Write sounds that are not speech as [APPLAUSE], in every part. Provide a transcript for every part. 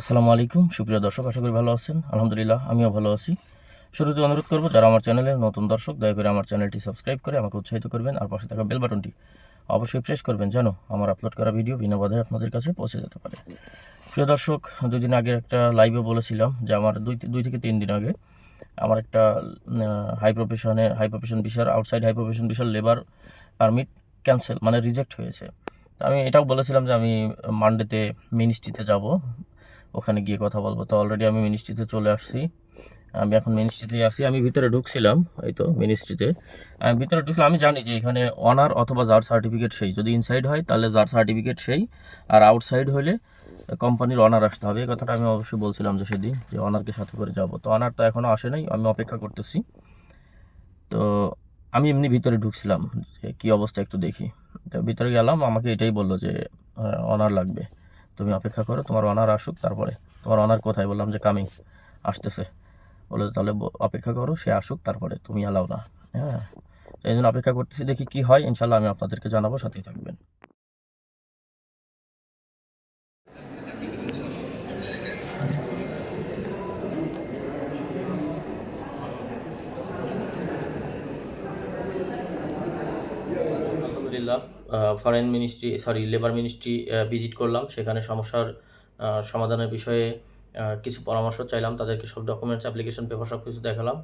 আসসালামু আলাইকুম, সুপ্রিয় দর্শক, আশা করি ভালো আছেন। আলহামদুলিল্লাহ, আমিও ভালো আছি। শুরুতে অনুরোধ করব, যারা আমার চ্যানেলের নতুন দর্শক, দয়া করে আমার চ্যানেলটি সাবস্ক্রাইব করে আমাকে উৎসাহিত করবেন আর পাশে থাকা বেল বাটনটি অবশ্যই প্রেস করবেন যেন আমার আপলোড করা ভিডিও বিনা বাধায় আপনাদের কাছে পৌঁছে যেতে পারে। প্রিয় দর্শক দুই দিন আগে একটা লাইভে বলেছিলাম যে আমার দুই দুই থেকে তিন দিন আগে আমার একটা হাই প্রফেশনের হাই প্রফেশন বিষয়ের আউটসাইড হাই প্রফেশন বিষয়ের লেবার পারমিট ক্যান্সেল মানে রিজেক্ট হয়েছে। আমি এটাও বলেছিলাম যে আমি মানডেতে মিনিস্ট্রিতে যাব। ওখানে গিয়ে কথা বলব। তো অলরেডি আমি মিনিস্ট্রিতে চলে আসছি। আমি এখন মিনিস্ট্রিতেই আসি আমি ভিতরে ঢুকছিলাম, এই তো মিনিস্ট্রিতে আমি ভিতরে ঢুকছিলাম, আমি জানি যে এখানে অনার অথবা যার সার্টিফিকেট সেই। যদি ইনসাইড হয়, তাহলে যার সার্টিফিকেট সেই। আর আউটসাইড হলে কোম্পানির অনার আসতে হবে। এই কথাটা আমি অবশ্যই বলছিলাম যে সেদিন, যে অনারকে সাথে করে যাব। তো অনার তো এখনও আসে নাই, আমি অপেক্ষা করতেছি। তো আমি এমনি ভিতরে ঢুকছিলাম, যে কী অবস্থা একটু দেখি। তো ভিতরে গেলাম, আমাকে এটাই বলল যে অনার লাগবে। তুমি অপেক্ষা করো, তোমার অনার আসুক, তারপরে। তোমার অনার কোথায় বললাম যে কামিং আসতেছে। বলে তাহলে অপেক্ষা করো, সে আসুক, তারপরে তুমি এলাও না। হ্যাঁ। এই জন্য অপেক্ষা করতেছি, দেখি কি হয় ইনশাল্লাহ আমি আপনাদেরকে জানাব, সাথেই থাকবেন আলহামদুলিল্লাহ foreign ministry sorry labour ministry visit করলাম। সেখানে সমস্যার সমাধানের বিষয়ে কিছু পরামর্শ চাইলাম। তাদেরকে সব ডকুমেন্টস অ্যাপ্লিকেশন পেপার সব কিছু দেখালাম।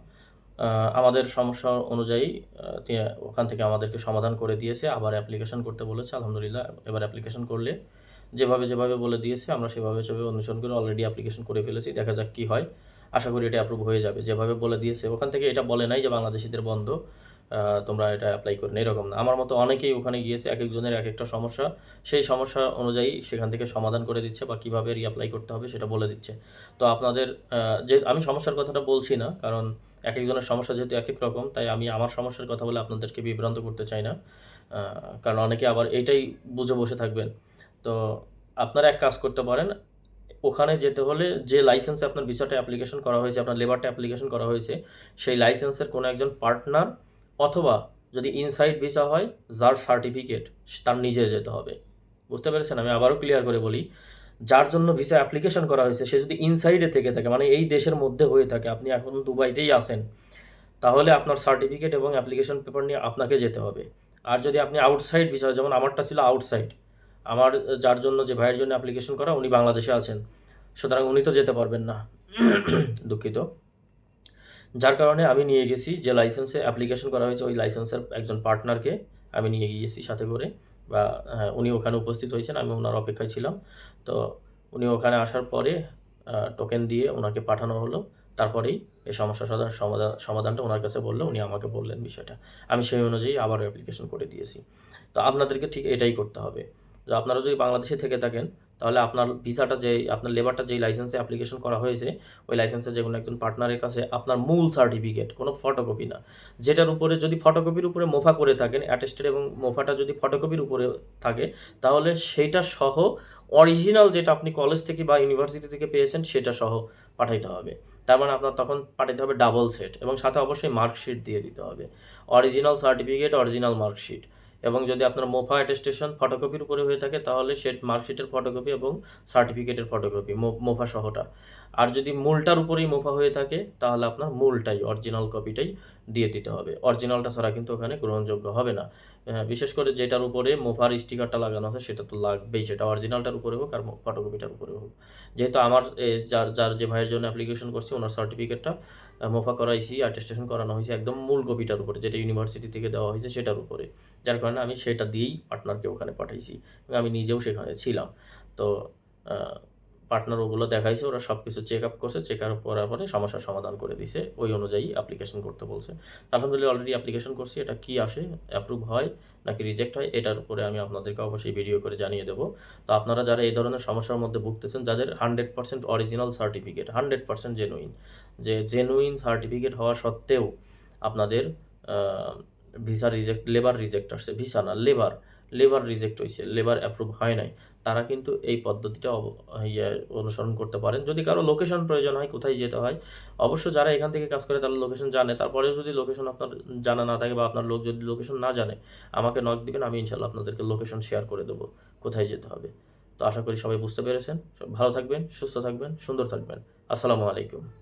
আমাদের সমস্যা অনুযায়ী ওখান থেকে আমাদেরকে সমাধান করে দিয়েছে। আবার অ্যাপ্লিকেশন করতে বলেছে, আলহামদুলিল্লাহ। এবার অ্যাপ্লিকেশন করলে, যেভাবে যেভাবে বলে দিয়েছে, আমরা সেভাবে সেভাবে অনুসরণ করে অলরেডি অ্যাপ্লিকেশন করে ফেলেছি। দেখা যাক কী হয়। আশা করি এটা অ্যাপ্রুভ হয়ে যাবে। যেভাবে বলে দিয়েছে, ওখান থেকে এটা বলে নাই যে বাংলাদেশিদের বন্ধ। তোমরা এটা অ্যাপ্লাই করে এরকম না। আমার মতো অনেকেই ওখানে গিয়েছে, এক একজনের এক একটা সমস্যা। সেই সমস্যা অনুযায়ী সেখান থেকে সমাধান করে দিচ্ছে বা কীভাবে রিঅ্যাপ্লাই করতে হবে সেটা বলে দিচ্ছে। তো আপনাদের যে, আমি সমস্যার কথাটা বলছি না, কারণ এক একজনের সমস্যা যেহেতু এক এক রকম, তাই আমি আমার সমস্যার কথা বলে আপনাদেরকে বিভ্রান্ত করতে চাই না। কারণ অনেকে আবার এইটাই বুঝে বসে থাকবেন। তো আপনারা এক কাজ করতে পারেন, ওখানে যেতে হলে যে লাইসেন্সে আপনার ভিসাটা অ্যাপ্লিকেশন করা হয়েছে, আপনার লেবারটা অ্যাপ্লিকেশন করা হয়েছে, সেই লাইসেন্সের কোনো একজন পার্টনার অথবা যদি ইনসাইড ভিসা হয়, যার সার্টিফিকেট তার নিজে যেতে হবে। বুঝতে পেরেছেন? আমি আবারও ক্লিয়ার করে বলি, যার জন্য ভিসা অ্যাপ্লিকেশন করা হয়েছে, সে যদি ইনসাইডে থেকে থাকে মানে এই দেশের মধ্যে হয়ে থাকে, আপনি এখন দুবাইতেই আসেন তাহলে আপনার সার্টিফিকেট এবং অ্যাপ্লিকেশন পেপার নিয়ে আপনাকে যেতে হবে। আর যদি আপনি আউটসাইড ভিসা যেমন আমারটা ছিল আউটসাইড আমার, যার জন্য যে ভাইয়ের জন্য অ্যাপ্লিকেশন করা, উনি বাংলাদেশে আছেন, সুতরাং উনি তো যেতে পারবেন না। [COUGHS] দুঃখিত। যার কারণে আমি নিয়ে গেছি যে লাইসেন্সে অ্যাপ্লিকেশন করা হয়েছে ওই লাইসেন্সের একজন পার্টনারকে আমি নিয়ে গিয়েছি সাথে করে। বা হ্যাঁ, উনি ওখানে উপস্থিত হয়েছেন আমি ওনার অপেক্ষায় ছিলাম। তো উনি ওখানে আসার পরে টোকেন দিয়ে ওনাকে পাঠানো হলো। তারপরেই এই সমস্যা সমাধান সমাধান সমাধানটা ওনার কাছে বললে উনি আমাকে বললেন বিষয়টা। আমি সেই অনুযায়ী আবারও অ্যাপ্লিকেশন করে দিয়েছি। তো আপনাদেরকে ঠিক এটাই করতে হবে। যে আপনারা যদি বাংলাদেশে থেকে থাকেন তাহলে আপনার ভিসাটা যে আপনার লেবারটা যেই লাইসেন্সে অ্যাপ্লিকেশন করা হয়েছে, ওই লাইসেন্সের যে কোনো একজন পার্টনারের কাছে আপনার মূল সার্টিফিকেট কোনো ফটোকপি না। যেটার উপরে যদি ফটোকপির উপরে মোফা করে থাকেন অ্যাটেস্টেড এবং মোফাটা যদি ফটোকপির উপরে থাকে, তাহলে সেইটা সহ অরিজিনাল যেটা আপনি কলেজ থেকে বা ইউনিভার্সিটি থেকে পেয়েছেন, সেটা সহ পাঠাইতে হবে। তার মানে আপনার তখন পাঠাইতে হবে ডাবল সেট এবং সাথে অবশ্যই মার্কশিট দিয়ে দিতে হবে। অরিজিনাল সার্টিফিকেট অরিজিনাল মার্কশিট এবং যদি আপনার মোফা অ্যাটেস্টেশন ফটোকপির উপরে হয়ে থাকে, তাহলে সেট মার্কশিটের ফটোকপি এবং সার্টিফিকেটের ফটোকপি মোফা সহটা। আর যদি মূলটার উপরেই মোফা হয়ে থাকে তাহলে আপনার মূলটাই অরিজিনাল কপিটাই দিয়ে দিতে হবে। অরিজিনালটা ছাড়া কিন্তু ওখানে গ্রহণযোগ্য হবে না। হ্যাঁ, বিশেষ করে যেটার উপরে মোফার স্টিকারটা লাগানো আছে সেটা তো লাগবেই। সেটা অরিজিনালটার উপরে হোক আর ফটোকপিটার উপরে হোক। যেহেতু আমার যার যার যে ভাইয়ের জন্য অ্যাপ্লিকেশন করছি ওনার সার্টিফিকেটটা মোফা করাইছি অ্যাটেস্টেশন করানো হয়েছে একদম মূল কপিটার উপরে যেটা ইউনিভার্সিটি থেকে দেওয়া হয়েছে সেটার উপরে। যার কারণে আমি সেটা দিয়েই পার্টনারকে ওখানে পাঠাইছি। আমি নিজেও সেখানে ছিলাম। তো পার্টনার ওগুলো দেখাইছে, ওরা সব কিছু চেক আপ করছে চেক আপ করার পরে সমস্যার সমাধান করে দিছে, ওই অনুযায়ী অ্যাপ্লিকেশন করতে বলছে। আলহামদুলিল্লাহ অলরেডি অ্যাপ্লিকেশন করছি, এটা কি আসে অ্যাপ্রুভ হয় নাকি রিজেক্ট হয়, এটার উপরে আমি আপনাদেরকে অবশ্যই ভিডিও করে জানিয়ে দেবো। তো আপনারা যারা এই ধরনের সমস্যার মধ্যে ভুগতেছেন, যাদের hundred percent original certificate hundred percent genuine যে জেনুইন সার্টিফিকেট হওয়া সত্ত্বেও আপনাদের ভিসা রিজেক্ট লেবার রিজেক্ট আসছে ভিসা না লেবার লেবার রিজেক্ট হয়েছে লেবার অ্যাপ্রুভ হয় নাই তারা কিন্তু এই পদ্ধতিটা ইয়ে অনুসরণ করতে পারেন। যদি কারও লোকেশন প্রয়োজন হয়, কোথায় যেতে হয়, অবশ্য যারা এখান থেকে কাজ করে তারা লোকেশন জানে। তারপরেও যদি লোকেশন আপনার জানা না থাকে বা আপনার লোক যদি লোকেশন না জানে, আমাকে নক দিবেন, আমি ইনশাল্লাহ আপনাদেরকে লোকেশন শেয়ার করে দেবো, কোথায় যেতে হবে। তো আশা করি সবাই বুঝতে পেরেছেন। ভালো থাকবেন, সুস্থ থাকবেন, সুন্দর থাকবেন। আসসালামু আলাইকুম।